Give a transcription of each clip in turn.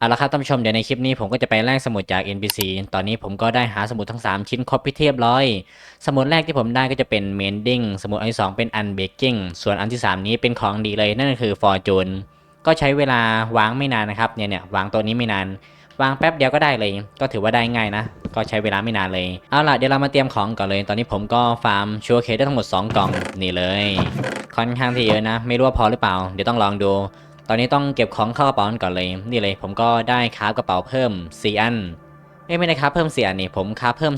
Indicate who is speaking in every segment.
Speaker 1: เอาละครับท่านผู้ชมเดี๋ยวในคลิปนี้ผมก็จะไปแลกสมุดจาก NPC ตอนนี้ผมก็ได้หาสมุดทั้ง 3 ชิ้นครบพิเทียบร้อย สมุดแรกที่ผมได้ก็จะเป็น Mending สมุดอันที่ 2 เป็น Unbaking ส่วนอันที่ 3 นี้เป็นของดีเลยนั่นก็คือ Fortune ก็ใช้เวลาวางไม่นานนะครับเนี่ยเนี่ยวางตัวนี้ไม่นาน วางแป๊บเดียวก็ได้เลย ก็ถือว่าได้ง่ายนะ ก็ใช้เวลาไม่นานเลยเอาล่ะเดี๋ยวเรามาเตรียมของก่อนเลย ตอนนี้ผมก็ฟาร์มชัวเคได้ทั้งหมด 2 กล่องนี่เลย ค่อนข้างที่เยอะนะ ไม่รู้ว่าพอหรือเปล่า เดี๋ยวต้องลองดู ตอนนี้ต้องเก็บของเข้ากระเป๋าก่อนเลย นี่เลย ผมก็ได้คาฟกระเป๋าเพิ่ม4อันเอ้ยไม่ได้คาฟเพิ่ม4อันนี่ผมคาฟเพิ่ม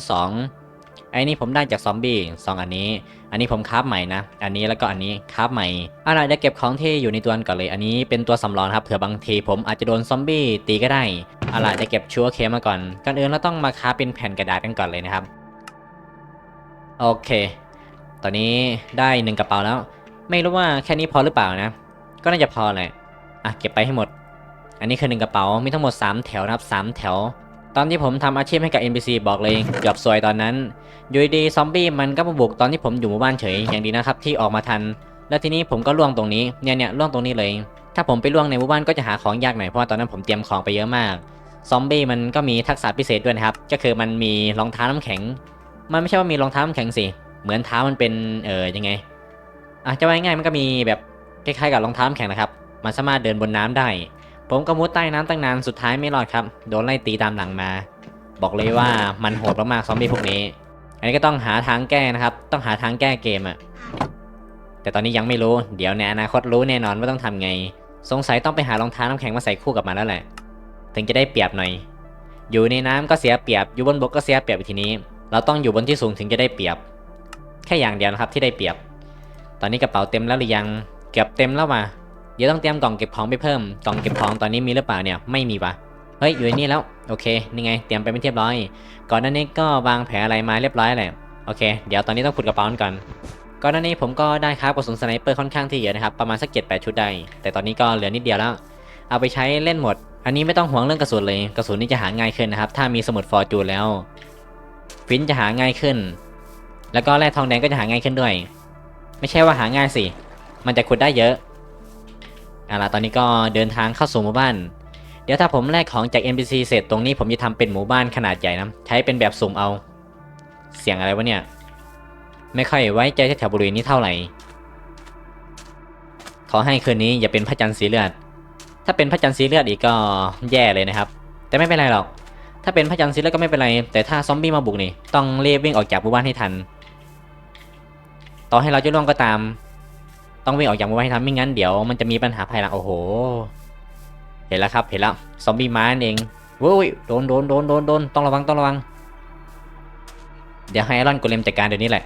Speaker 1: 2 ไอ้นี่ผมได้จากซอมบี้2อันนี้ อันนี้ผมคาฟใหม่นะ อันนี้แล้วก็อันนี้คาฟใหม่เอาล่ะเดี๋ยวเก็บของที่อยู่ในตัวก่อนเลย อันนี้เป็นตัวสำรองครับ เผื่อบางทีผมอาจจะโดนซอมบี้ตีก็ได้เอาล่ะเดี๋ยวเก็บชัวร์เคมาก่อน ก่อนอื่นเราต้องมาคาฟเป็นแผ่นกระดาษกันก่อนเลยนะครับ โอเค ตอนนี้ได้หนึ่งกระเป๋าแล้ว ไม่รู้ว่าแค่นี้พอหรือเปล่านะ ก็น่าจะพอแหละ อะเก็บไปให้หมด อันนี้คือหนึ่งกระเป๋า มีทั้งหมด 3 แถวนะครับ3แถว ตอนที่ผมทำอาชีพให้กับ NPC บอกเลยเกือบซวยตอนนั้น อยู่ดีซอมบี้มันก็มาบุกตอนที่ผมอยู่หมู่บ้านเฉย อย่างดีนะครับที่ออกมาทัน แล้วทีนี้ผมก็ล่วงตรงนี้ เนี่ยเนี่ยล่วงตรงนี้เลย ถ้าผมไปล่วงในหมู่บ้านก็จะหาของยากหน่อย เพราะว่าตอนนั้นผมเตรียมของไปเยอะมาก ซอมบี้มันก็มีทักษะพิเศษด้วยนะครับ ก็คือมันมีรองเท้าน้ำแข็ง มันไม่ใช่ว่ามีรองเท้าน้ำแข็งสิ เหมือนเท้ามันเป็นเออยังไง อะจะว่าง่ายมันก็มีแบบคล้ายๆกับรองเท้าน้ำแข็งนะครับ มันสามารถเดินบนน้ำได้ ผมก็มุดใต้น้ำตั้งนานสุดท้ายไม่รอดครับ โดนไล่ตีตามหลังมา บอกเลยว่ามันโหดมากๆซอมบี้พวกนี้ อันนี้ก็ต้องหาทางแก้นะครับ ต้องหาทางแก้เกมอะแต่ตอนนี้ยังไม่รู้ เดี๋ยวในอนาคตรู้แน่นอนว่าต้องทำไง สงสัยต้องไปหารองเท้าน้ำแข็งมาใส่คู่กับมันแล้วแหละ ถึงจะได้เปรียบหน่อย อยู่ในน้ำก็เสียเปรียบ อยู่บนบกก็เสียเปรียบอีกทีนี้ เราต้องอยู่บนที่สูงถึงจะได้เปรียบ แค่อย่างเดียวนะครับที่ได้เปรียบ ตอนนี้กระเป๋าเต็มแล้วหรือยัง เกือบเต็มแล้วว่ะเดี๋ยวต้องเตรียมกล่องเก็บของไปเพิ่ม กล่องเก็บของตอนนี้มีหรือเปล่าเนี่ย ไม่มีวะเฮ้ย อยู่ในนี่แล้ว โอเค นี่ไง เตรียมไปเป็นเรียบร้อย ก่อนหน้านี้ก็วางแผนอะไรมาเรียบร้อยแหละ โอเค เดี๋ยวตอนนี้ต้องขุดกระเป๋าก่อน ก่อนหน้านี้ผมก็ได้ครับกระสุนสไนเปอร์ค่อนข้างที่เยอะนะครับ ประมาณสัก7-8ชุดได้ แต่ตอนนี้ก็เหลือนิดเดียวแล้ว เอาไปใช้เล่นหมด อันนี้ไม่ต้องห่วงเรื่องกระสุนเลย กระสุนนี่จะหาง่ายขึ้นนะครับ ถ้ามีสมุดฟอร์จูนแล้วฟินจะหาง่ายขึ้น แล้วก็แร่ทองแดงก็จะหาง่ายขึ้นด้วย ไม่ใช่ว่าหาง่ายสิ มันจะขุดได้เยอะ เอาล่ะตอนนี้ก็เดินทางเข้าสู่หมู่บ้าน เดี๋ยวถ้าผมแลกของจาก NPC เสร็จตรงนี้ผมจะทำเป็นหมู่บ้านขนาดใหญ่นะ ใช้เป็นแบบสุ่มเอา เสียงอะไรวะเนี่ย ไม่ค่อยไว้ใจแถวบริเวณนี้เท่าไหร่ ขอให้คืนนี้อย่าเป็นพระจันทร์สีเลือด ถ้าเป็นพระจันทร์สีเลือดอีกก็แย่เลยนะครับ แต่ไม่เป็นไรหรอก ถ้าเป็นพระจันทร์สีเลือดก็ไม่เป็นไร แต่ถ้าซอมบี้มาบุกนี่ต้องเรีบวิ่งออกจากหมู่บ้านให้ทัน ต่อให้เราจะล่วงก็ตาม ต้องวิ่งออกจากหมู่บ้านให้ทันไม่งั้นเดี๋ยวมันจะมีปัญหาภายหลังโอ้โห เห็นแล้วครับเห็นแล้วซอมบี้ม้านั่นเองโว้ยโดนโดนโดนโดนโดนต้องระวังต้องระวัง เดี๋ยวให้ไอรอนโกเลมจัดการเดี๋ยวนี้แหละ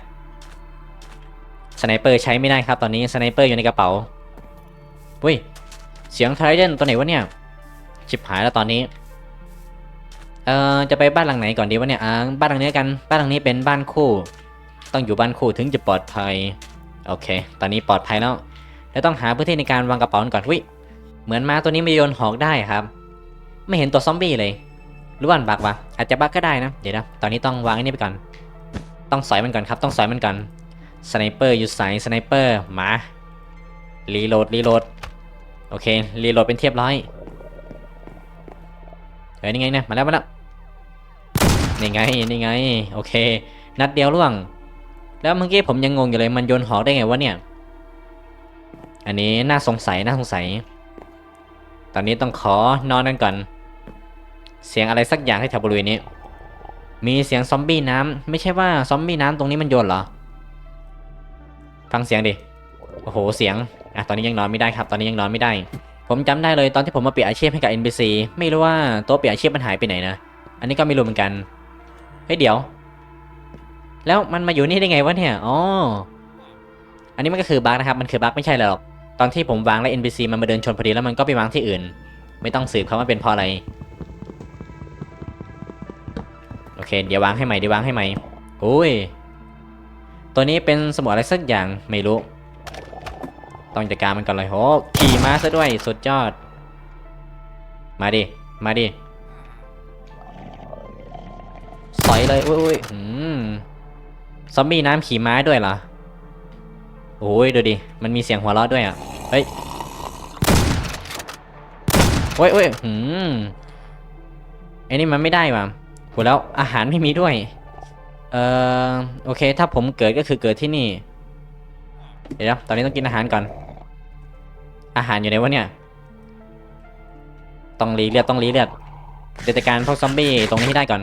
Speaker 1: สไนเปอร์ใช้ไม่ได้ครับตอนนี้สไนเปอร์อยู่ในกระเป๋าเฮ้ยเสียงไทเดนตัวไหนวะเนี่ยชิบหายแล้วตอนนี้เอ่อจะไปบ้านหลังไหนก่อนดีวะเนี่ยอ่าบ้านหลังนี้กันบ้านหลังนี้เป็นบ้านคู่ ต้องอยู่บ้านคู่ถึงจะปลอดภัย โอเค ตอนนี้ปลอดภัยแล้ว แล้วต้องหาพื้นที่ในการวางกระเป๋าก่อนวิเหมือนม้าตัวนี้มันโยนหอกได้ครับ ไม่เห็นตัวซอมบี้เลย หรือว่านบักวะ อาจจะบักก็ได้นะ เดี๋ยวนะ ตอนนี้ต้องวางอันนี้ไปก่อน ต้องสอยมันก่อนครับ ต้องสอยมันก่อน สไนเปอร์อยู่ใส่สไนเปอร์มา รีโหลด รีโหลด โอเค รีโหลดเป็นเทียบร้อยเฮ้ยนี่ไงเนี่ยมาแล้วมาแล้วนี่ไง นี่ไง โอเค นัดเดียวล่วง แล้วเมื่อกี้ผมยังงงอยู่เลยมันโยนหอกได้ไงวะเนี่ย อันนี้น่าสงสัยน่าสงสัย ตอนนี้ต้องขอนอนกันก่อน เสียงอะไรสักอย่างที่แถวบริเวณนี้ มีเสียงซอมบี้น้ำไม่ใช่ว่าซอมบี้น้ำตรงนี้มันโยนเหรอ ฟังเสียงดิ โอ้โหเสียงอะตอนนี้ยังนอนไม่ได้ครับ ตอนนี้ยังนอนไม่ได้ ผมจำได้เลยตอนที่ผมมาเปลี่ยนอาชีพให้กับ NPC ไม่รู้ว่าต๊ะเปลี่ยนอาชีพมันหายไปไหนนะ อันนี้ก็ไม่รู้เหมือนกัน เฮ้ยเดี๋ยว แล้วมันมาอยู่นี่ได้ไงวะเนี่ยอ๋ออันนี้มันก็คือบั๊กนะครับ มันคือบั๊กไม่ใช่หรอก ตอนที่ผมวางแล้ว NPC มันมาเดินชนพอดีแล้วมันก็ไปวางที่อื่น ไม่ต้องสืบครับว่าเป็นเพราะอะไร โอเค เดี๋ยววางให้ใหม่เดี๋ยววางให้ใหม่โอ้ย ตัวนี้เป็นสมุดอะไรสักอย่างไม่รู้ ต้องจัดการมันก่อนเลยโหขี่ม้าซะด้วยสุดยอด มาดิ มาดิ สอยเลยอุ้ยอุ้ยอืม ซอมบี้น้ำขี่ม้าด้วยเหรอ โอ้ยดูดิ มันมีเสียงหัวเราะด้วยอะ เฮ้ย โอ้ยโอ้ยหืมไอ้นี่มันไม่ได้ว่ะโหแล้วอาหารไม่มีด้วย เอ่อ โอเค ถ้าผมเกิดก็คือเกิดที่นี่ เดี๋ยว ตอนนี้ต้องกินอาหารก่อน อาหารอยู่ไหนวะเนี่ย ต้องรีเลือดต้องรีเลือดเจัดการพวกซอมบี้ตรงนี้ให้ได้ก่อน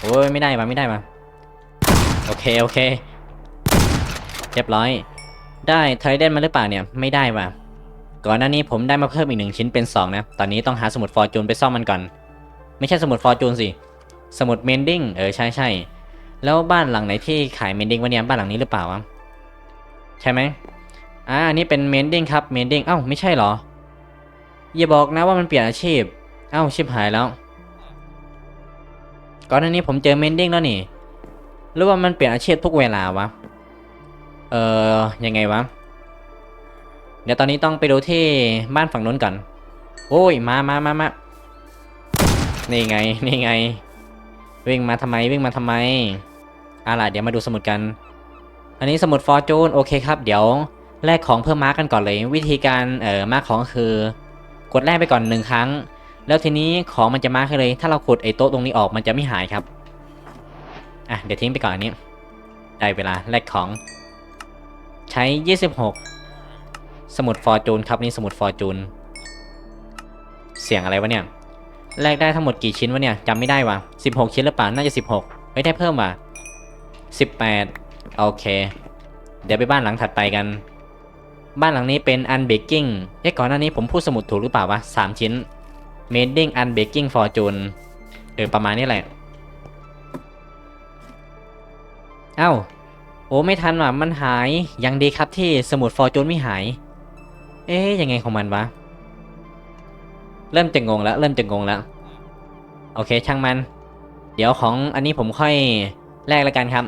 Speaker 1: โอ้ยไม่ได้มาไม่ได้มาโอเคโอเคเรียบร้อย ได้ไทเดนมาหรือเปล่าเนี่ยไม่ได้ว่ะก่อนหน้านี้ผมได้มาเพิ่มอีกหนึ่งชิ้นเป็น2นะตอนนี้ต้องหาสมุดฟอร์จูนไปซ่อมมันก่อน ไม่ใช่สมุดฟอร์จูนสิสมุดเมนดิ้งเออใช่ใช่แล้วบ้านหลังไหนที่ขายเมนดิ้งวะเนี่ยบ้านหลังนี้หรือเปล่าวะใช่ไหมอ่าอันนี้เป็นเมนดิ้งครับเมนดิ้งเอ้าไม่ใช่เหรออย่าบอกนะว่ามันเปลี่ยนอาชีพ เอ้าชิบหายแล้ว ก่อนหน้านี้ผมเจอเมนดิ้งแล้วนี่ หรือว่ามันเปลี่ยนอาชีพทุกเวลาวะ เออยังไงวะ เดี๋ยวตอนนี้ต้องไปดูที่บ้านฝั่งนู้นก่อน โอ้ย มามามามานี่ไง นี่ไง วิ่งมาทำไม วิ่งมาทำไมอาล่ะเดี๋ยวมาดูสมุดกัน อันนี้สมุดฟอร์จูนโอเคครับ เดี๋ยวแลกของเพิ่มมาร์กกันก่อนเลย วิธีการเอ่อมาร์กของคือ กดแลกไปก่อนหนึ่งครั้ง แล้วทีนี้ของมันจะมาร์กให้เลย ถ้าเราขุดไอ้โต๊ะตรงนี้ออกมันจะไม่หายครับ อะเดี๋ยวทิ้งไปก่อนอันนี้ ได้เวลาแลกของ ใช้ 26 สมุดฟอร์จูนครับนี่สมุดฟอร์จูน เสียงอะไรวะเนี่ย แลกได้ทั้งหมดกี่ชิ้นวะเนี่ยจำไม่ได้ว่ะ 16 ชิ้นหรือเปล่า น่าจะ 16เฮ้ยได้เพิ่มว่ะ 18 โอเค เดี๋ยวไปบ้านหลังถัดไปกัน บ้านหลังนี้เป็น unbaking เอ๊ะก่อนหน้านี้ผมพูดสมุดถูกหรือเปล่าวะ3ชิ้น Mending Unbaking Fortune เออประมาณนี้แหละ เอ้า โอ้ไม่ทันว่ะ มันหาย ยังดีครับที่สมุดฟอร์จูนไม่หาย เอ๊ยยังไงของมันวะ เริ่มจะงงแล้ว เริ่มจะงงแล้ว โอเคช่างมัน เดี๋ยวของอันนี้ผมค่อยแลกแล้วกันครับ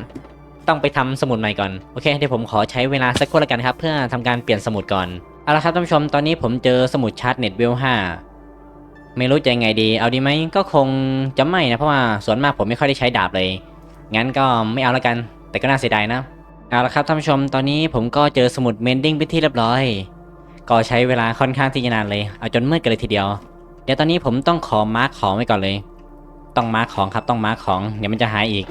Speaker 1: ต้องไปทำสมุดใหม่ก่อน โอเค เดี๋ยวผมขอใช้เวลาสักครู่แล้วกันครับ เพื่อทำการเปลี่ยนสมุดก่อน เอาละครับท่านผู้ชม ตอนนี้ผมเจอสมุดชาร์จเน็ตเวล5 ไม่รู้จะยังไงดี เอาดีไหมก็คงจะไม่นะเพราะว่าส่วนมากผมไม่ค่อยได้ใช้ดาบเลย งั้นก็ไม่เอาแล้วกัน แต่ก็น่าเสียดายนะ เอาละครับท่านผู้ชมตอนนี้ผมก็เจอสมุดเมนดิ้งไปนที่เรียบร้อย ก็ใช้เวลาค่อนข้างที่จะนานเลย เอาจนมืดกันเลยทีเดียว เดี๋ยวตอนนี้ผมต้องขอมาร์คของไว้ก่อนเลย ต้องมาร์คของครับต้องมาร์คของเดี๋ยวมันจะหายอีก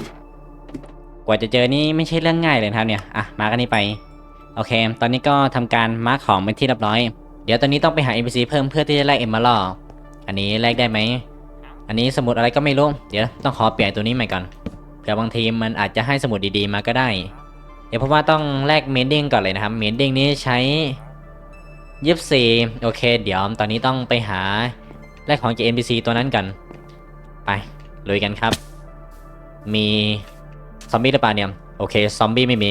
Speaker 1: กว่าจะเจอนี่ไม่ใช่เรื่องง่ายเลยครับเนี่ย อะมาร์คอันนี้ไป โอเค ตอนนี้ก็ทำการมาร์คของเป็นที่เรียบร้อย เดี๋ยวตอนนี้ต้องไปหา NPC เพิ่มเพื่อที่จะแลกเอ็มมาล่อ อันนี้แลกได้ไหม อันนี้สมุดอะไรก็ไม่รู้ เดี๋ยวต้องขอเปลี่ยนตัวนี้ใหม่ก่อนเผื่อบางทีมันอาจจะให้สมุดดีๆมาก็ได้ เดี๋ยวเพราะว่าต้องแลกเมนดิ้งก่อนเลยนะครับ เมนดิ้งนี้ใช้ยี่สิบสี่โอเค เดี๋ยวตอนนี้ต้องไปหาแลกของจาก NPC ตัวนั้นกัน ไปลุยกันครับ มีซอมบี้หรือเปล่าเนี่ย โอเค ซอมบี้ไม่มี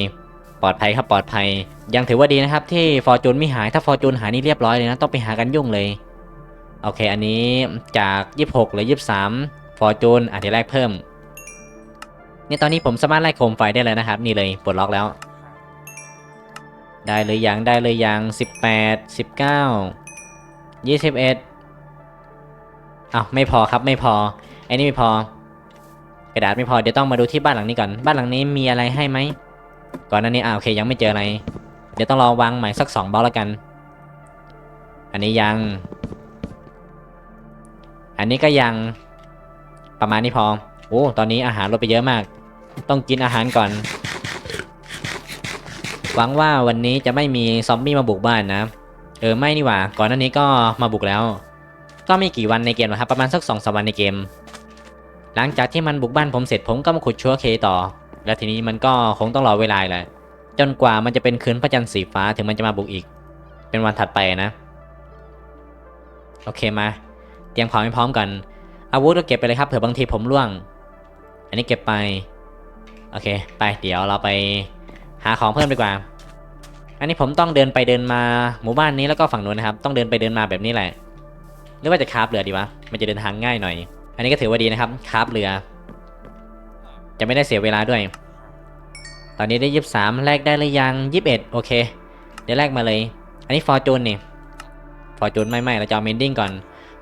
Speaker 1: ปลอดภัยครับ ปลอดภัย ยังถือว่าดีนะครับ ที่ฟอร์จูนไม่หาย ถ้าฟอร์จูนหายนี่เรียบร้อยเลยนะ ต้องไปหากันยุ่งเลย โอเค อันนี้จาก 26หรือ 23 ฟอร์จูนอาจจะแลกเพิ่ม นี่ตอนนี้ผมสามารถไล่โคมไฟได้แล้วนะครับ นี่เลยปลดล็อกแล้ว ได้เลยยังได้เลยยัง 18 19 21อ้าวไม่พอครับไม่พอไอ้นี่ไม่พอ กระดาษไม่พอเดี๋ยวต้องมาดูที่บ้านหลังนี้ก่อน บ้านหลังนี้มีอะไรให้ไหม ก่อนหน้านี้อ่าโอเคยังไม่เจออะไร เดี๋ยวต้องรอวางใหม่สักสองบล็อกแล้วกัน อันนี้ยัง อันนี้ก็ยังประมาณนี้พอ โอ้ ตอนนี้อาหารลดไปเยอะมาก ต้องกินอาหารก่อน หวังว่าวันนี้จะไม่มีซอมบี้มาบุกบ้านนะ เออไม่นี่หว่า ก่อนหน้านี้ก็มาบุกแล้ว ก็ไม่กี่วันในเกมหรอกครับ ประมาณสักสองสวันในเกม หลังจากที่มันบุกบ้านผมเสร็จผมก็มาขุดชัวเคต่อ แล้วทีนี้มันก็คงต้องรอเวลาแหละ จนกว่ามันจะเป็นคืนพระจันทร์สีฟ้าถึงมันจะมาบุกอีก เป็นวันถัดไปนะ โอเคมา เตรียมของให้พร้อมกันอาวุธก็เก็บไปเลยครับเผื่อบางทีผมร่วง อันนี้เก็บไป โอเค ไปเดี๋ยวเราไปหาของเพิ่มดีกว่า อันนี้ผมต้องเดินไปเดินมาหมู่บ้านนี้แล้วก็ฝั่งนู้นนะครับ ต้องเดินไปเดินมาแบบนี้แหละ หรือว่าจะคาฟเรือดีวะ มันจะเดินทางง่ายหน่อย อันนี้ก็ถือว่าดีนะครับคาฟเรือ จะไม่ได้เสียเวลาด้วย ตอนนี้ได้ยี่สามแลกได้หรือยังยี่สิบเอ็ดโอเค เดี๋ยวแลกมาเลย อันนี้ฟอร์จูนนี่ ฟอร์จูนไม่ไม่เราจะเอาเมนดิ้งก่อน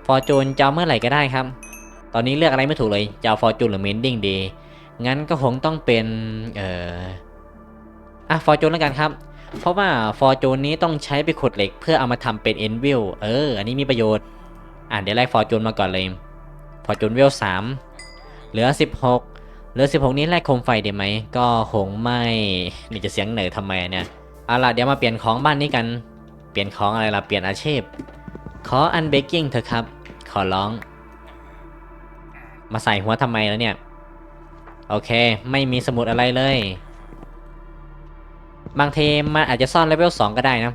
Speaker 1: ฟอร์จูนจะเอาเมื่อไหร่ก็ได้ครับ ตอนนี้เลือกอะไรไม่ถูกเลยจะเอาฟอร์จูนหรือเมนดิ้งดี งั้นก็คงต้องเป็น เอ่ออะฟอร์จูนแล้วกันครับ เพราะว่าฟอร์จูนนี้ต้องใช้ไปขุดเหล็กเพื่อเอามาทำเป็นเอ็นวิลเออ อันนี้มีประโยชน์ อะเดี๋ยวไล่ฟอร์จูนมาก่อนเลย ฟอร์จูนวิลสามเหลือ16เหลือ16นี้แลกโคมไฟได้ไหม ก็คงไม่ นี่จะเสียงเหนื่อยทำไมเนี่ยเอาล่ะเดี๋ยวมาเปลี่ยนของบ้านนี้กัน เปลี่ยนของอะไรล่ะ เปลี่ยนอาชีพ ขออันเบกกิ้งเถอะครับ อร้อง มาใส่หัวทำไมแล้วเนี่ย โอเค ไม่มีสมุดอะไรเลย บางทีมันอาจจะซ่อนเลเวล2ก็ได้นะ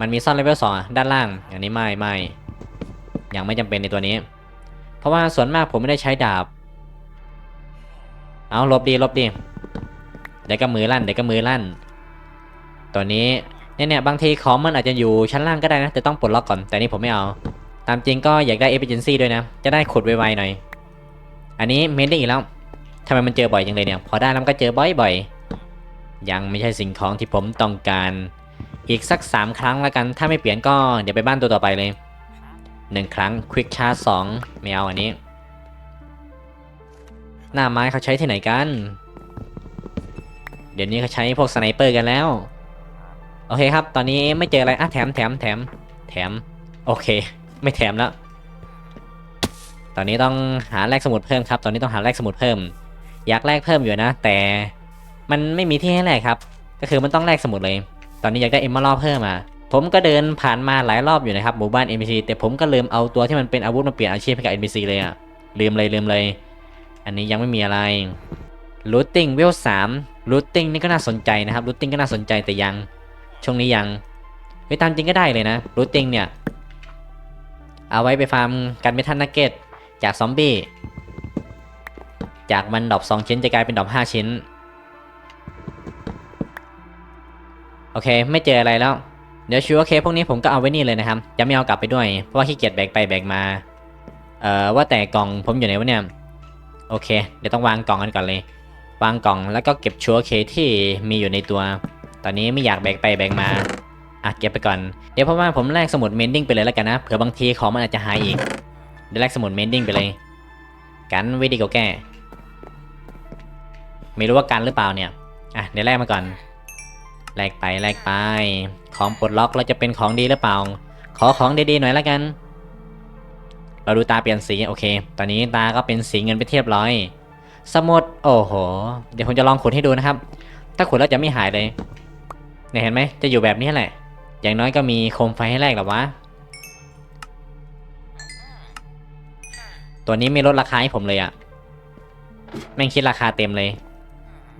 Speaker 1: มันมีซ่อนเลเวล2อะด้านล่าง อันนี้ไม่ไม่ยังไม่จำเป็นในตัวนี้ เพราะว่าส่วนมากผมไม่ได้ใช้ดาบ เอาลบดีลบดีเดี๋ยวก็มือลั่นเดี๋ยวก็มือลั่น ตัวนี้เนี่ยเนี่ยบางทีของมันอาจจะอยู่ชั้นล่างก็ได้นะ แต่ต้องปลดล็อกก่อน แต่นี่ผมไม่เอา ตามจริงก็อยากได้ efficiency ด้วยนะ จะได้ขุดไวๆหน่อย อันนี้เมนได้อีกแล้วทำไมมันเจอบ่อยจังเลยเนี่ย พอได้แล้วก็เจอบ่อยๆ ยังไม่ใช่สิ่งของที่ผมต้องการ อีกสัก 3 ครั้งแล้วกัน ถ้าไม่เปลี่ยนก็เดี๋ยวไปบ้านตัวต่อไปเลย 1 ครั้ง Quick Charge 2ไม่เอาอันนี้ หน้าไม้เขาใช้ที่ไหนกัน เดี๋ยวนี้เขาใช้พวกสไนเปอร์กันแล้ว โอเคครับ ตอนนี้ไม่เจออะไรอะแถมแถมแถมแถม โอเค ไม่แถมแล้ว ตอนนี้ต้องหาแลกสมุดเพิ่มครับ ตอนนี้ต้องหาแลกสมุดเพิ่ม อยากแลกเพิ่มอยู่นะ แต่มันไม่มีที่ให้แลกครับ ก็คือมันต้องแลกสมุดเลย ตอนนี้อยากได้เอ็มมอรัลเพิ่มอะผมก็เดินผ่านมาหลายรอบอยู่นะครับหมู่บ้าน NPC แต่ผมก็ลืมเอาตัวที่มันเป็นอาวุธมาเปลี่ยนอาชีพให้กับ NPC เลยอะลืมเลยลืมเลย อันนี้ยังไม่มีอะไร looting เวล3 looting นี่ก็น่าสนใจนะครับ looting ก็น่าสนใจแต่ยัง ช่วงนี้ยังไปตามจริงก็ได้เลยนะ looting เนี่ย เอาไว้ไปฟาร์มกันเมทัลนักเก็ตจากซอมบี้ จากมันดอป2ชิ้นจะกลายเป็นดอป5ชิ้น โอเค ไม่เจออะไรแล้ว เดี๋ยวชูโอเคพวกนี้ผมก็เอาไว้นี่เลยนะครับ จะไม่เอากลับไปด้วย เพราะว่าขี้เกียจแบกไปแบกมา เอ่อ ว่าแต่กล่องผมอยู่ไหนวะเนี่ย โอเค เดี๋ยวต้องวางกล่องกันก่อนเลย วางกล่องแล้วก็เก็บชัวร์เคที่มีอยู่ในตัว ตอนนี้ไม่อยากแบกไปแบกมา อะเก็บไปก่อน เดี๋ยวเพราะว่าผมแลกสมุดเมนดิ้งไปเลยแล้วกันนะ เผื่อบางทีของมันอาจจะหายอีก เดี๋ยวแลกสมุดเมนดิ้งไปเลย กันไว้ดีกว่าแก้ไม่รู้ว่ากันหรือเปล่าเนี่ย อะเดี๋ยวแลกมาก่อน แลกไปแลกไป ของปลดล็อกเราจะเป็นของดีหรือเปล่า ขอของดีๆหน่อยและกัน เราดูตาเปลี่ยนสีโอเค ตอนนี้ตาก็เป็นสีเงินไปเทียบร้อย สมุดโอ้โห เดี๋ยวผมจะลองขุดให้ดูนะครับ ถ้าขุดแล้วจะไม่หายเลยเนี่ยเห็นไหมจะอยู่แบบนี้แหละ อย่างน้อยก็มีโคมไฟให้แลกหรอวะ ตัวนี้ไม่ลดราคาให้ผมเลยอะแม่งคิดราคาเต็มเลย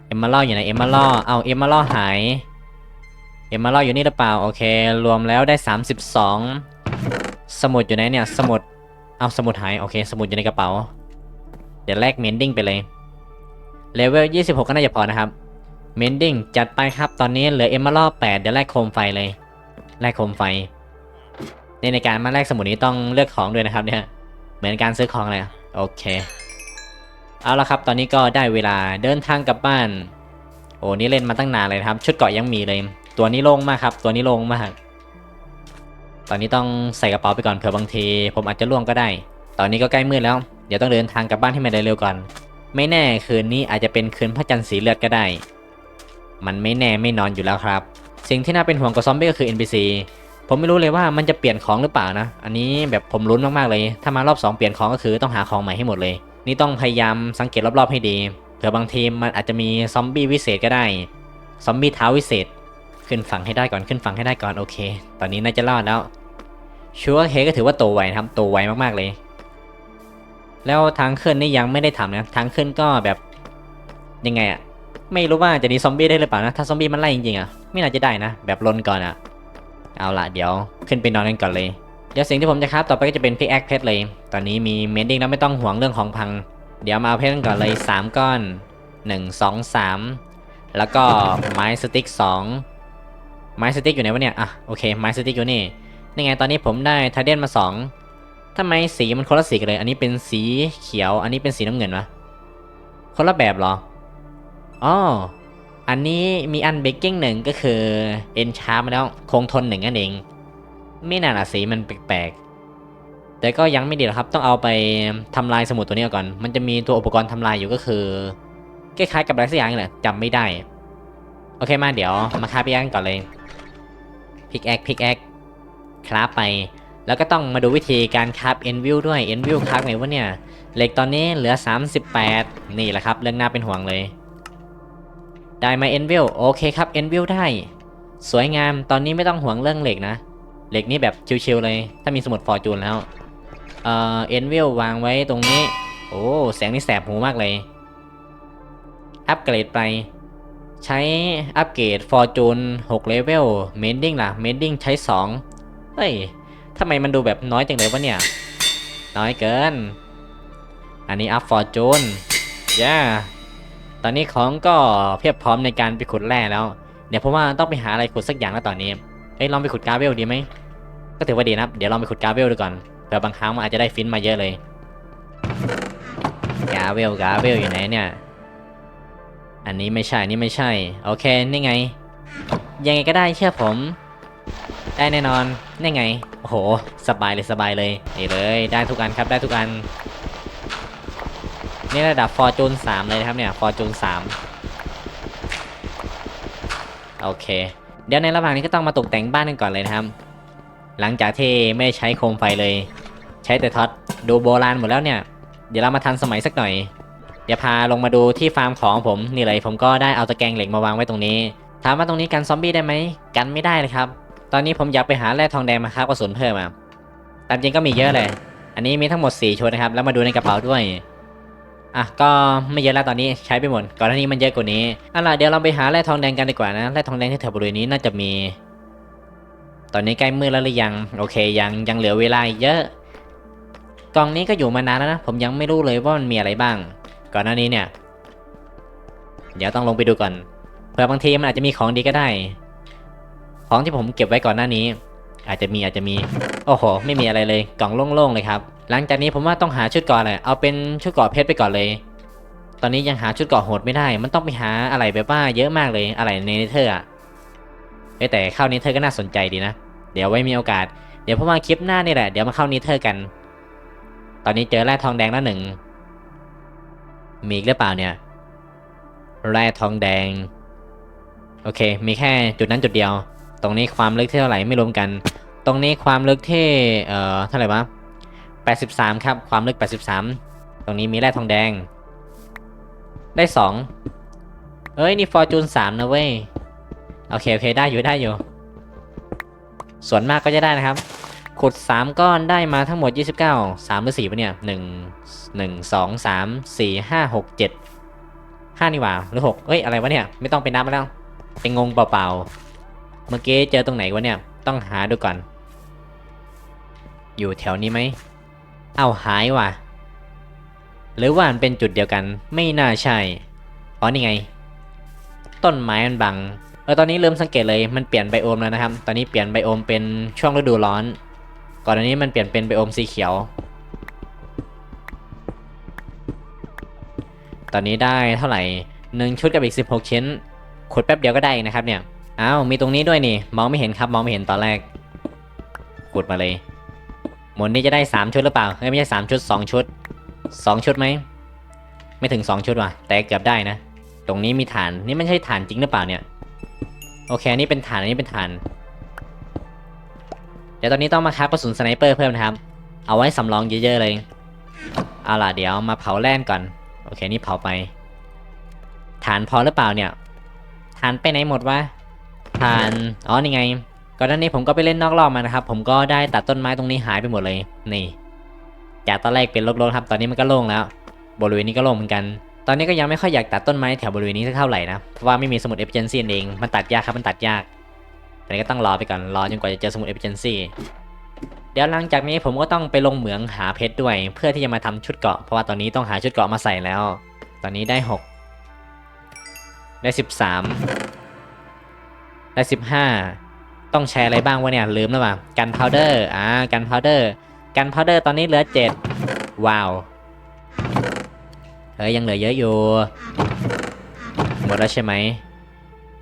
Speaker 1: เอ็มมาล่ออยู่ไหนเอ็มมาล่อเอาเอ็มมาล่อหาย เอ็มมาล่ออยู่นี่หรือเปล่า โอเค รวมแล้วได้ 32 สมุดอยู่ไหนเนี่ย สมุด เอาสมุดหาย โอเค สมุดอยู่ในกระเป๋า เดี๋ยวแลกเมนดิ้งไปเลย เลเวล 26 ก็น่าจะพอนะครับ เมนดิ้งจัดไปครับ ตอนนี้เหลือเอ็มมาล่อ8เดี๋ยวแลกโคมไฟเลย แลกโคมไฟในในการมาแลกสมุดนี้ต้องเลือกของด้วยนะครับเนี่ยเหมือนการซื้อของเลยโอเค เอาละครับ ตอนนี้ก็ได้เวลาเดินทางกลับบ้าน โอ้นี่เล่นมาตั้งนานเลยครับ ชุดเกาะยังมีเลย ตัวนี้โล่งมากครับ ตัวนี้โล่งมาก ตอนนี้ต้องใส่กระเป๋าไปก่อนเผื่อบางที ผมอาจจะล่วงก็ได้ ตอนนี้ก็ใกล้มืดแล้ว เดี๋ยวต้องเดินทางกลับบ้านให้มันเร็วก่อน ไม่แน่คืนนี้อาจจะเป็นคืนพระจันทร์สีเลือดก็ได้ มันไม่แน่ไม่นอนอยู่แล้วครับ สิ่งที่น่าเป็นห่วงกับซอมบี้ก็คือ NPC ผมไม่รู้เลยว่ามันจะเปลี่ยนของหรือเปล่านะ อันนี้แบบผมลุ้นมากๆเลย ถ้ามารอบ2เปลี่ยนของก็คือต้องหาของใหม่ให้หมดเลย นี่ต้องพยายามสังเกตรอบๆให้ดีเผื่อบางทีมันอาจจะมีซอมบี้วิเศษก็ได้ ซอมบี้เท้าวิเศษ ขึ้นฝั่งให้ได้ก่อนขึ้นฝั่งให้ได้ก่อนโอเค ตอนนี้น่าจะรอดแล้ว ชัวร์เคก็ถือว่าโตไวนะครับโตไวมากๆเลย แล้วทางขึ้นนี่ยังไม่ได้ทำนะ ทางขึ้นก็แบบยังไงอะ ไม่รู้ว่าจะหนีซอมบี้ได้หรือเปล่านะ ถ้าซอมบี้มันไล่จริงๆอะไม่น่าจะได้นะ แบบลนก่อนอะเอาละเดี๋ยวขึ้นไปนอนกันก่อนเลย เดี๋ยวสิ่งที่ผมจะคราฟต่อไปก็จะเป็นพิกแอคเพชรเลย ตอนนี้มีเมนดิ้งแล้วไม่ต้องห่วงเรื่องของพัง เดี๋ยวมาเอาเพชรกันก่อนเลย 3 ก้อน 1 2 3 แล้วก็ไม้สติ๊ก2ไม้สติ๊กอยู่ไหนวะเนี่ย อะโอเคไม้สติ๊กอยู่นี่ นี่ไงตอนนี้ผมได้ไทเดนมา 2ทำไมสีมันคนละสีกันเลย อันนี้เป็นสีเขียว อันนี้เป็นสีน้ำเงินวะคนละแบบเหรอ อ๋ออันนี้มีอันเบกกิ้งหนึ่งก็คือเอนชาร์มาแล้วคงทนหนึ่งนั่นเอง ไม่น่าละสีมันแปลกๆ แต่ก็ยังไม่ดีหรอกครับต้องเอาไปทำลายสมุดตัวนี้ก่อน มันจะมีตัวอุปกรณ์ทำลายอยู่ก็คือคล้ายๆกับอะไรสักอย่างนี่แหละจำไม่ได้ โอเคมาเดี๋ยวมาคราพิกแอคก่อนเลยพิกแอคพิกแอคคราฟไป แล้วก็ต้องมาดูวิธีการคราฟเอ็นวิวด้วยเอ็นวิวคราฟไงวะเนี่ยเหล็กตอนนี้เหลือ 38 นี่แหละครับ เรื่องน่าเป็นห่วงเลย ได้ไหมเอ็นวิวโอเคครับเอ็นวิวได้ สวยงามตอนนี้ไม่ต้องห่วงเรื่องเหล็กนะ เหล็กนี่แบบชิวๆเลย ถ้ามีสมุดฟอร์จูนแล้ว เอ่อเอ็นวิววางไว้ตรงนี้ โอ้แสงนี่แสบหูมากเลย อัปเกรดไป ใช้อัปเกรดฟอร์จูน6เลเวลเมนดิ้งล่ะเมนดิ้งใช้ 2 เฮ้ยทำไมมันดูแบบน้อยจังเลยวะเนี่ย น้อยเกิน อันนี้อัพฟอร์จูนย่า อนนี้ของก็เพียบพร้อมในการไปขุดแร่แล้ว เดี๋ยวผมว่าต้องไปหาอะไรขุดสักอย่างแล้วตอนนี้เอ้ยลองไปขุดกราเวลดีไหมก็ถือว่าดีนะเดี๋ยวลองไปขุดกราเวลดูก่อนเผื่อบางครั้งมันอาจจะได้ฟินมาเยอะเลยกราเวลกราเวลอยู่ไหนเนี่ยอันนี้ไม่ใช่นี่ไม่ใช่ โอเคนี่ไง ยังไงก็ได้เชื่อผม ได้แน่นอนนี่ไงโอ้โหสบายเลยสบายเลยนี่เลย ได้ทุกอันครับได้ทุกอัน นี่ระดับฟอร์จูน3เลยนะครับเนี่ยฟอร์จูน3โอเค เดี๋ยวในระหว่างนี้ก็ต้องมาตกแต่งบ้านกันก่อนเลยนะครับ หลังจากที่ไม่ใช้โคมไฟเลย ใช้แต่ท็อตดูโบราณหมดแล้วเนี่ย เดี๋ยวเรามาทันสมัยสักหน่อย เดี๋ยวพาลงมาดูที่ฟาร์มของผมนี่เลยผมก็ได้เอาตะแกรงเหล็กมาวางไว้ตรงนี้ ถามว่าตรงนี้กันซอมบี้ได้ไหมกันไม่ได้เลยครับ ตอนนี้ผมอยากไปหาแร่ทองแดงมาครับกระสุนเพิ่มอะตามจริงก็มีเยอะเลย อันนี้มีทั้งหมด4ชุดนะครับแล้วมาดูในกระเป๋าด้วย อะก็ไม่เยอะแล้วตอนนี้ใช้ไปหมดก่อนหน้านี้มันเยอะกว่านี้เอาล่ะเดี๋ยวเราไปหาแร่ทองแดงกันดีกว่านะแร่ทองแดงที่แถวบริเวณนี้น่าจะมี ตอนนี้ใกล้มืดแล้วหรือยังโอเคยังยังเหลือเวลาเยอะกล่องนี้ก็อยู่มานานแล้วนะผมยังไม่รู้เลยว่ามันมีอะไรบ้าง ก่อนหน้านี้เนี่ย เดี๋ยวต้องลงไปดูก่อนเผื่อบางทีมันอาจจะมีของดีก็ได้ ของที่ผมเก็บไว้ก่อนหน้านี้ อาจจะมีอาจจะมี โอ้โห ไม่มีอะไรเลย กล่องโล่งๆเลยครับ หลังจากนี้ผมว่าต้องหาชุดเกาะเลยเอาเป็นชุดเกาะเพชรไปก่อนเลย ตอนนี้ยังหาชุดเกาะโหดไม่ได้ มันต้องไปหาอะไรแบบว่าเยอะมากเลยอะไรในเนเธอร์อะแต่เข้าเนเธอร์ก็น่าสนใจดีนะ เดี๋ยวไว้มีโอกาส เดี๋ยวผมาคลิปหน้านี่แหละ เดี๋ยวมาเข้าเนเธอร์กัน ตอนนี้เจอแร่ทองแดงแล้วหนึ่ง มีอีกหรือเปล่าเนี่ย แร่ทองแดง โอเค มีแค่จุดนั้นจุดเดียว ตรงนี้ความลึกเท่าไหร่ไม่รวมกัน ตรงนี้ความลึกที่เอ่อเท่าไหร่วะ 83 ครับ ความลึก 83 ตรงนี้มีแร่ทองแดง ได้ 2 เอ้ย นี่ฟอร์จูน3นะเว้ย โอเค โอเค ได้อยู่ได้อยู่ ส่วนมากก็จะได้นะครับ ขุด 3 ก้อนได้มาทั้งหมด 29 3 หรือ4ปะเนี่ย 1 1 2 3 4 5 6 7 5 นี่หว่า หรือ 6 เอ้ย อะไรวะเนี่ย ไม่ต้องไปนับแล้วเป็นงงเปล่าๆ เมื่อกี้เจอตรงไหนวะเนี่ย ต้องหาดูก่อนอยู่แถวนี้ไหม เอาหายว่ะ หรือว่ามันเป็นจุดเดียวกัน ไม่น่าใช่ อ๋อนี่ไง ต้นไม้มันบัง เออตอนนี้เริ่มสังเกตเลยมันเปลี่ยนไบโอมแล้วนะครับ ตอนนี้เปลี่ยนไบโอมเป็นช่วงฤดูร้อน ก่อนอันนี้มันเปลี่ยนเป็นไบโอมสีเขียว ตอนนี้ได้เท่าไหร่หนึ่งชุดกับอีก 16 ชิ้น ขุดแป๊บเดียวก็ได้นะครับเนี่ย อ้าว มีตรงนี้ด้วยนี่ มองไม่เห็นครับ มองไม่เห็นตอนแรก ขุดมาเลย หมดนี้จะได้3ชุดหรือเปล่าเอ้ยไม่ใช่3ชุด2ชุด2ชุดไหมไม่ถึง2ชุดว่ะ แต่เกือบได้นะ ตรงนี้มีฐานนี่ไม่ใช่ฐานจริงหรือเปล่าเนี่ย โอเคอันนี้เป็นฐานอันนี้เป็นฐาน เดี๋ยวตอนนี้ต้องมาคับกระสุนสไนเปอร์เพิ่มนะครับ เอาไว้สำรองเยอะๆเลยเอาล่ะเดี๋ยวมาเผาแร่นก่อน โอเคนี่เผาไป ฐานพอหรือเปล่าเนี่ย ฐานไปไหนหมดวะฐาน อ๋อ นี่ไง ก่อนหน้านี้ผมก็ไปเล่นนอกรอบมานะครับ ผมก็ได้ตัดต้นไม้ตรงนี้หายไปหมดเลย นี่ จากตอนแรกเป็นรกๆครับ ตอนนี้มันก็โล่งแล้ว บริเวณนี้ก็โล่งเหมือนกัน ตอนนี้ก็ยังไม่ค่อยอยากตัดต้นไม้แถวบริเวณนี้สักเท่าไหร่นะ เพราะว่าไม่มีสมุดเอฟเจนซี่เอง มันตัดยากครับ มันตัดยาก แต่นี้ก็ต้องรอไปก่อน รอจนกว่าจะเจอสมุดเอฟเจนซี่เดี๋ยวหลังจากนี้ผมก็ต้องไปลงเหมืองหาเพชรด้วย เพื่อที่จะมาทำชุดเกราะ เพราะว่าตอนนี้ต้องหาชุดเกราะมาใส่แล้ว ตอนนี้ได้หกได้สิบสามได้สิบห้า ต้องใช้อะไรบ้างวะเนี่ยลืมแล้วป่ะกันพาวเดอร์อ่ากันพาวเดอร์กันพาวเดอร์ตอนนี้เหลือเจ็ดว้าวเฮ้ยยังเหลือเยอะอยู่หมดแล้วใช่ไหม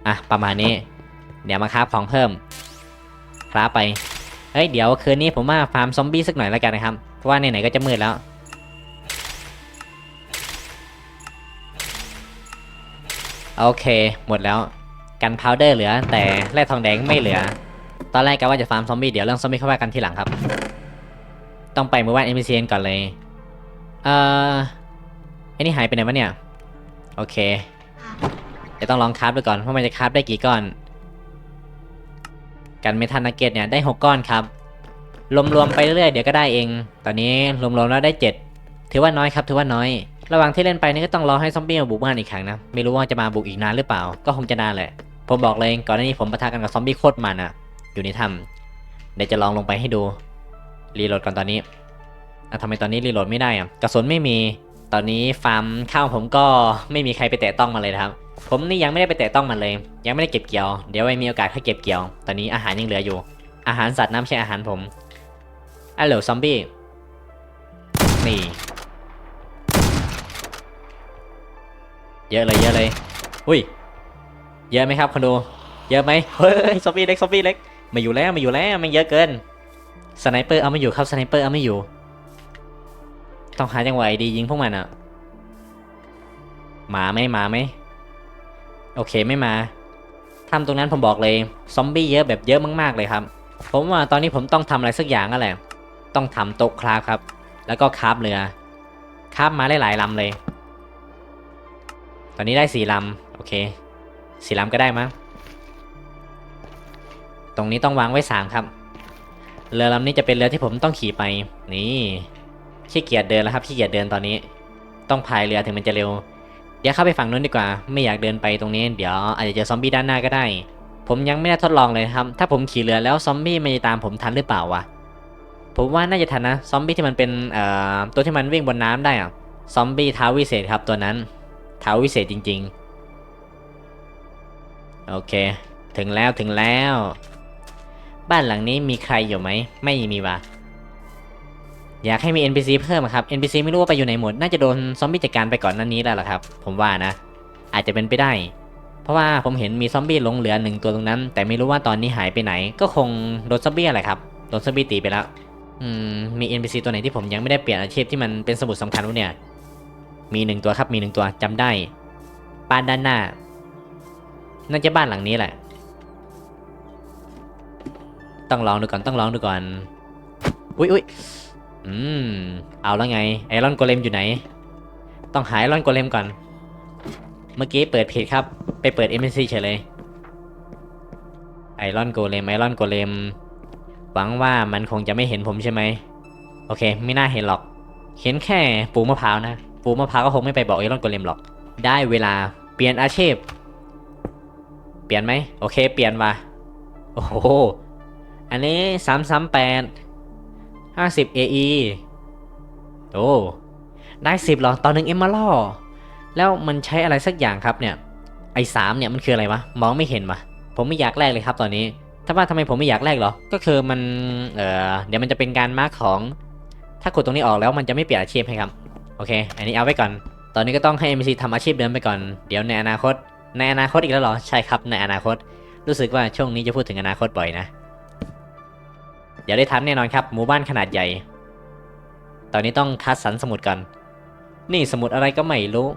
Speaker 1: อะประมาณนี้ เดี๋ยวมาคราฟของเพิ่มคราฟไปเฮ้ยเดี๋ยวคืนนี้ผมมาฟาร์มซอมบี้สักหน่อยแล้วกันนะครับเพราะว่าไหนๆก็จะมืดแล้วโอเค หมดแล้ว กันพาวเดอร์เหลือ แต่แร่ทองแดงไม่เหลือ ตอนแรกก็ว่าจะฟาร์มซอมบี้เดี๋ยวเรื่องซอมบี้เข้าว่ากันทีหลังครับ ต้องไปหมู่บ้าน NPC ก่อนเลย เอ่อไอ้นี่หายไปไหนวะเนี่ย โอเค เดี๋ยวต้องลองคราฟดูก่อนว่ามันจะคราฟได้กี่ก้อน กันเมทัลนักเก็ตเนี่ยได้ 6 ก้อนครับ รวมๆไปเรื่อยๆเดี๋ยวก็ได้เอง ตอนนี้รวมๆแล้วได้ 7 ถือว่าน้อยครับ ถือว่าน้อย ระหว่างที่เล่นไปนี่ก็ต้องรอให้ซอมบี้มาบุกบ้านอีกครั้งนะ ไม่รู้ว่าจะมาบุกอีกนานหรือเปล่า ก็คงจะนานแหละ ผมบอกเลยก่อนหน้านี้ผมปะทะกันกับซอมบี้โคตรมันอะอยู่ในถ้ำเดี๋ยวจะลองลงไปให้ดู รีโหลดก่อนตอนนี้อ่ทำไมตอนนี้รีโหลดไม่ได้อะกระสุนไม่มี ตอนนี้ฟาร์มข้าวผมก็ไม่มีใครไปแตะต้องมันเลยนะครับ ผมนี่ยังไม่ได้ไปแตะต้องมันเลย ยังไม่ได้เก็บเกี่ยว เดี๋ยวไว้มีโอกาสค่อยเก็บเกี่ยว ตอนนี้อาหารยังเหลืออยู่ อาหารสัตว์น้ำใช่อาหารผมอะเหลซอมบี้ นี่ เยอะเลยเยอะเลย อุ้ย เยอะไหมครับคนดู เยอะไหมเฮ้ยซอมบี้เล็กซอมบี้เล็กมาอยู่แล้วมาอยู่แล้วมันเยอะเกินสไนเปอร์เอาไม่อยู่ครับสไนเปอร์เอาไม่อยู่ ต้องหาจังหวะดียิงพวกมันอะหมาไหมหมาไหมโอเคไม่มาทำตรงนั้นผมบอกเลยซอมบี้เยอะแบบเยอะมากๆเลยครับ ผมว่าตอนนี้ผมต้องทำอะไรสักอย่างก็แหละ ต้องทำโต๊ะคราฟครับ แล้วก็คราฟเรือคราฟมาหลายๆลำเลย ตอนนี้ได้สี่ลำโอเค สี่ลำก็ได้มั้งตรงนี้ต้องวางไว้สามครับ เรือลำนี้จะเป็นเรือที่ผมต้องขี่ไป นี่ขี้เกียจเดินแล้วครับขี้เกียจเดินตอนนี้ ต้องพายเรือถึงมันจะเร็ว เดี๋ยวเข้าไปฝั่งนู้นดีกว่า ไม่อยากเดินไปตรงนี้ เดี๋ยวอาจจะเจอซอมบี้ด้านหน้าก็ได้ ผมยังไม่ได้ทดลองเลยครับ ถ้าผมขี่เรือแล้วซอมบี้มันจะตามผมทันหรือเปล่าวะ ผมว่าน่าจะทันนะ ซอมบี้ที่มันเป็นเอ่อตัวที่มันวิ่งบนน้ำได้อะซอมบี้ท้าวิเศษครับตัวนั้นท้าวิเศษจริง ๆ โอเค ถึงแล้วถึงแล้ว บ้านหลังนี้มีใครอยู่ไหม ไม่มีว่ะอยากให้มี NPC เพิ่มครับ NPC ไม่รู้ว่าไปอยู่ไหนหมด น่าจะโดนซอมบี้จัดการไปก่อนนั้นนี้แล้วล่ะครับ ผมว่านะ อาจจะเป็นไปได้ เพราะว่าผมเห็นมีซอมบี้หลงเหลือหนึ่งตัวตรงนั้น แต่ไม่รู้ว่าตอนนี้หายไปไหน ก็คงโดนซอมบี้อะไรครับ โดนซอมบี้ตีไปแล้ว อืม มี NPC ตัวไหนที่ผมยังไม่ได้เปลี่ยนอาชีพที่มันเป็นสมุดสำคัญวะเนี่ย มีหนึ่งตัวครับ มีหนึ่งตัวจำได้บ้านด้านหน้า น่าจะบ้านหลังนี้แหละ ต้องลองดูก่อนต้องลองดูก่อน อุ้ยอุ้ยอืม เอาแล้วไง ไอรอนโกเลมอยู่ไหน ต้องหาไอรอนโกเลมก่อน เมื่อกี้เปิดผิดครับ ไปเปิด MNC เฉยเลย ไอรอนโกเลมไอรอนโกเลม หวังว่ามันคงจะไม่เห็นผมใช่ไหม โอเค ไม่น่าเห็นหรอก เห็นแค่ปูมะพร้าวนะ ปูมะพร้าวก็คงไม่ไปบอกไอรอนโกเลมหรอก ได้เวลาเปลี่ยนอาชีพ เปลี่ยนไหมโอเค เปลี่ยนว่ะโอ้โห อันนี้สามสามแปดห้าสิบ AE โอ้ได้สิบหรอตอนหนึ่งเอ็มมาล่อแล้วมันใช้อะไรสักอย่างครับเนี่ย ไอ้สามเนี่ยมันคืออะไรวะ มองไม่เห็นวะผมไม่อยากแลกเลยครับตอนนี้ ถ้าว่าทำไมผมไม่อยากแลกหรอ ก็คือมัน เออเดี๋ยวมันจะเป็นการมาร์คของ ถ้ากดตรงนี้ออกแล้วมันจะไม่เปลี่ยนอาชีพให้ครับ โอเค อันนี้เอาไว้ก่อน ตอนนี้ก็ต้องให้ MCC ทำอาชีพเดิมไปก่อน เดี๋ยวในอนาคต ในอนาคตอีกแล้วเหรอ ใช่ครับ ในอนาคต รู้สึกว่าช่วงนี้จะพูดถึงอนาคตบ่อยนะ เดี๋ยวได้ทำแน่นอนครับ หมู่บ้านขนาดใหญ่ ตอนนี้ต้องคัดสรรสมุดก่อนนี่สมุดอะไรก็ไม่รู้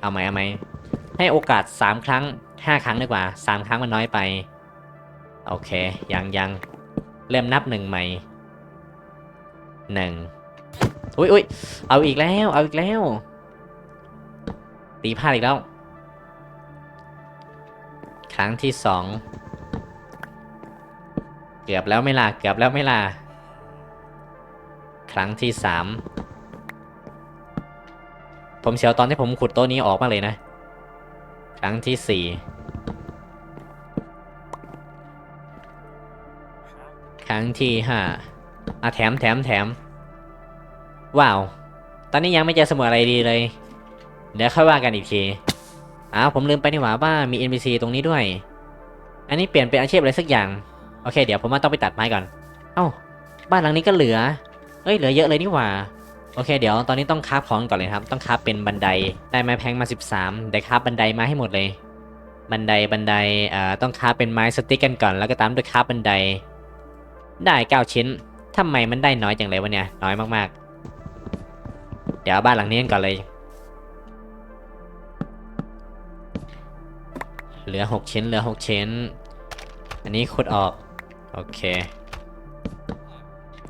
Speaker 1: เอาไหมเอาไหม ให้โอกาส 3 ครั้ง 5 ครั้งดีกว่า 3 ครั้งมันน้อยไป โอเค ยังยังเริ่มนับหนึ่งใหม่หนึ่งอุ้ยอุ้ยเอาอีกแล้ว เอาอีกแล้ว ตีพลาดอีกแล้ว ครั้งที่สอง เกือบแล้วไม่ล่ะเกือบแล้วไม่ล่ะครั้งที่สาม ผมเสียวตอนที่ผมขุดโต๊ะนี้ออกมากเลยนะ ครั้งที่สี่ ครั้งที่ห้าอะแถมแถมแถม ว้าว ตอนนี้ยังไม่เจอสมุดอะไรดีเลย เดี๋ยวค่อยว่ากันอีกทีอ้าวผมลืมไปนี่หว่าว่ามี NPC ตรงนี้ด้วย อันนี้เปลี่ยนเป็นอาชีพอะไรสักอย่าง โอเค เดี๋ยวผมว่าต้องไปตัดไม้ก่อน เอ้า บ้านหลังนี้ก็เหลือ เอ้ย เหลือเยอะเลยนี่หว่า โอเค เดี๋ยวตอนนี้ต้องคาฟของก่อนเลยครับ ต้องคาฟเป็นบันได ได้ไม้แพงมา 13เดี๋ยวคาฟบันไดมาให้หมดเลย บันได บันไดเอ่อต้องคาฟเป็นไม้สติ๊กกันก่อน แล้วก็ตามด้วยคาฟบันได ได้9ชิ้นทำไมมันได้น้อยจังเลยวะเนี่ย น้อยมากๆ เดี๋ยวเอาบ้านหลังนี้กันก่อนเลย เหลือ 6 ชิ้นเหลือ 6 ชิ้น อันนี้ขุดออก โอเค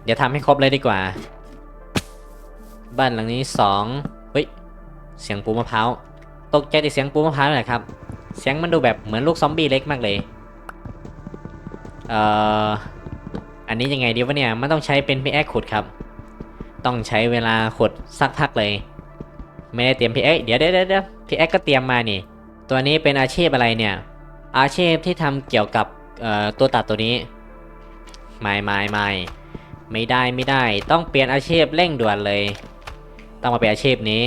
Speaker 1: เดี๋ยวทำให้ครบเลยดีกว่า บ้านหลังนี้2เฮ้ย เสียงปูมะพร้าว ตกใจที่เสียงปูมะพร้าวเลยครับ เสียงมันดูแบบเหมือนลูกซอมบี้เล็กมากเลย เอ่อ อันนี้ยังไงดีวะเนี่ย มันต้องใช้เป็นพีแอคขุดครับ ต้องใช้เวลาขุดสักพักเลย ไม่ได้เตรียมพีแอคเดี๋ยวเดี๋ยวเดี๋ยวพีแอคก็เตรียมมานี่ ตัวนี้เป็นอาชีพอะไรเนี่ย อาชีพที่ทำเกี่ยวกับตัวตัดตัวนี้ไม่ไม่ไม่ไม่ได้ไม่ได้ ต้องเปลี่ยนอาชีพเร่งด่วนเลย ต้องมาเป็นอาชีพนี้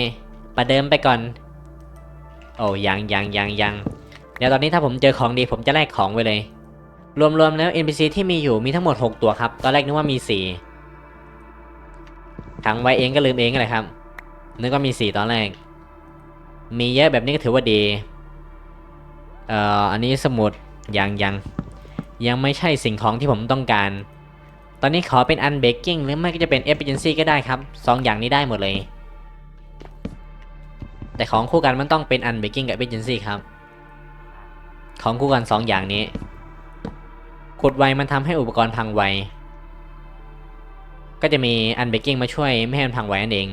Speaker 1: ประเดิมไปก่อน โอ้ยังยังยังยังเดี๋ยวตอนนี้ถ้าผมเจอของดีผมจะแลกของไว้เลย รวมๆแล้ว NPC ที่มีอยู่มีทั้งหมด 6 ตัวครับ ตอนแรกนึกว่ามี4ถังไว้เองก็ลืมเองเลยครับ นึกว่ามี 4 ตอนแรก มีเยอะแบบนี้ก็ถือว่าดี เอ่ออันนี้สมุดยังยังยังไม่ใช่สิ่งของที่ผมต้องการ ตอนนี้ขอเป็น unbaking หรือไม่ก็จะเป็น efficiency ก็ได้ครับสองอย่างนี้ได้หมดเลย แต่ของคู่กันมันต้องเป็น unbaking กับ efficiency ครับ ของคู่กันสองอย่างนี้ขุดไวมันทำให้อุปกรณ์พังไว ก็จะมี unbaking มาช่วยไม่ให้มันพังไวนั่นเอง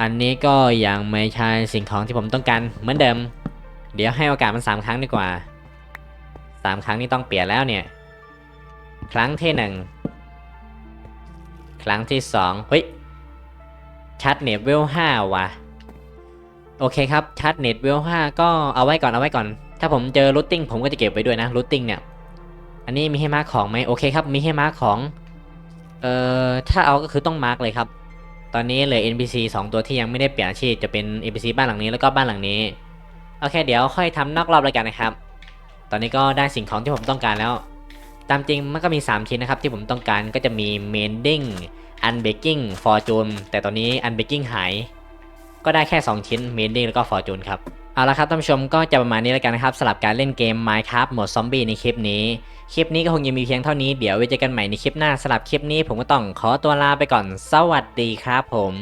Speaker 1: อันนี้ก็ยังไม่ใช่สิ่งของที่ผมต้องการเหมือนเดิม เดี๋ยวให้โอกาสมันสามครั้งดีกว่าสามครั้งนี้ต้องเปลี่ยนแล้วเนี่ย ครั้งที่หนึ่งครั้งที่สองเฮ้ย ชัดเน็ตเวลห้าว่ะ โอเคครับ ชัดเน็ตเวลห้าก็เอาไว้ก่อนเอาไว้ก่อน ถ้าผมเจอรูทติ้งผมก็จะเก็บไว้ด้วยนะรูทติ้งเนี่ย อันนี้มีให้มาร์คของไหมโอเคครับ มีให้มาร์คของ เอ่อ ถ้าเอาก็คือต้องมาร์คเลยครับ ตอนนี้เหลือ NPC 2 ตัวที่ยังไม่ได้เปลี่ยนอาชีพจะเป็น NPC บ้านหลังนี้แล้วก็บ้านหลังนี้ โอเค เดี๋ยวค่อยทำนอกรอบเลยกันนะครับ ตอนนี้ก็ได้สิ่งของที่ผมต้องการแล้ว ตามจริงมันก็มี 3 ชิ้นนะครับที่ผมต้องการก็จะมี Mending Unbaking Fortune แต่ตอนนี้ Unbaking หายก็ได้แค่ 2 ชิ้น Mending แล้วก็ Fortune ครับเอาละครับท่านผู้ชมก็จะประมาณนี้แล้วกันนะครับสำหรับการเล่นเกม Minecraft โหมดซอมบี้ในคลิปนี้ คลิปนี้ก็คงยังมีเพียงเท่านี้เดี๋ยวไว้เจอกันใหม่ในคลิปหน้าสำหรับคลิปนี้ผมก็ต้องขอตัวลาไปก่อนสวัสดีครับผม